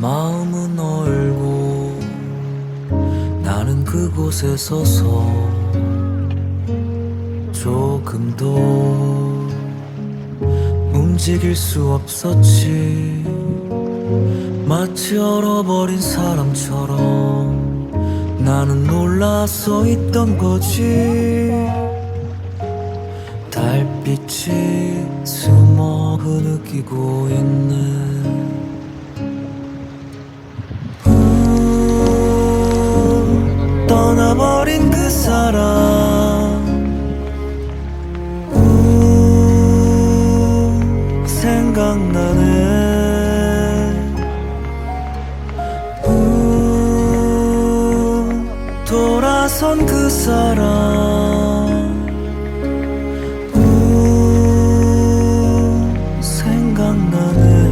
마음은 얼고 나는 그곳에 서서 조금도 움직일 수 없었지. 마치 얼어버린 사람처럼 나는 놀라서 있던 거지. 달빛이 숨어 흐느끼고 있네 돌아선 그 사람. 우, 생각나네.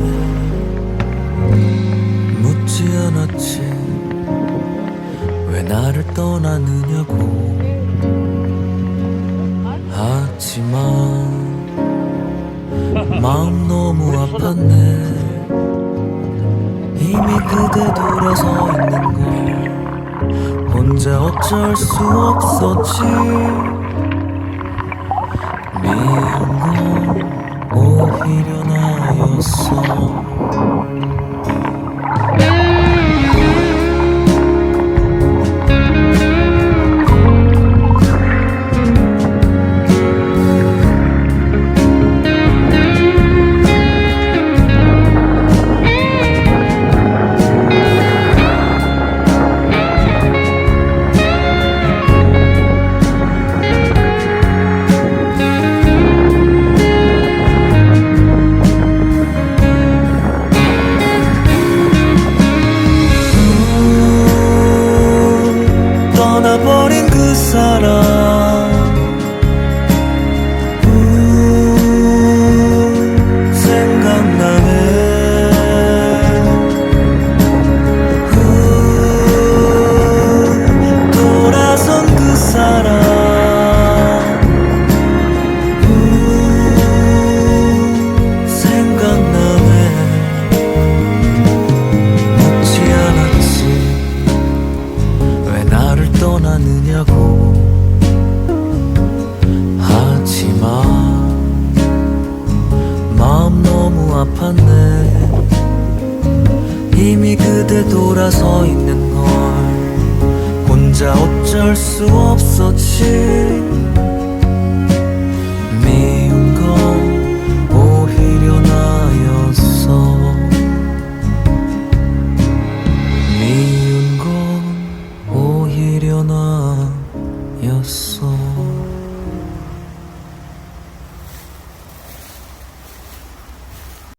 묻지 않았지. 왜 나를 떠나느냐고. 하지만 마음 너무 아팠네. 이미 그대 돌아서 있는 걸 혼자 어쩔 수 없었지? 미운 건 오히려 나였어 이미 그대 돌아서 있는 걸 혼자 어쩔 수 없었지. 미운 건 오히려 나였어. 미운 건 오히려 나였어.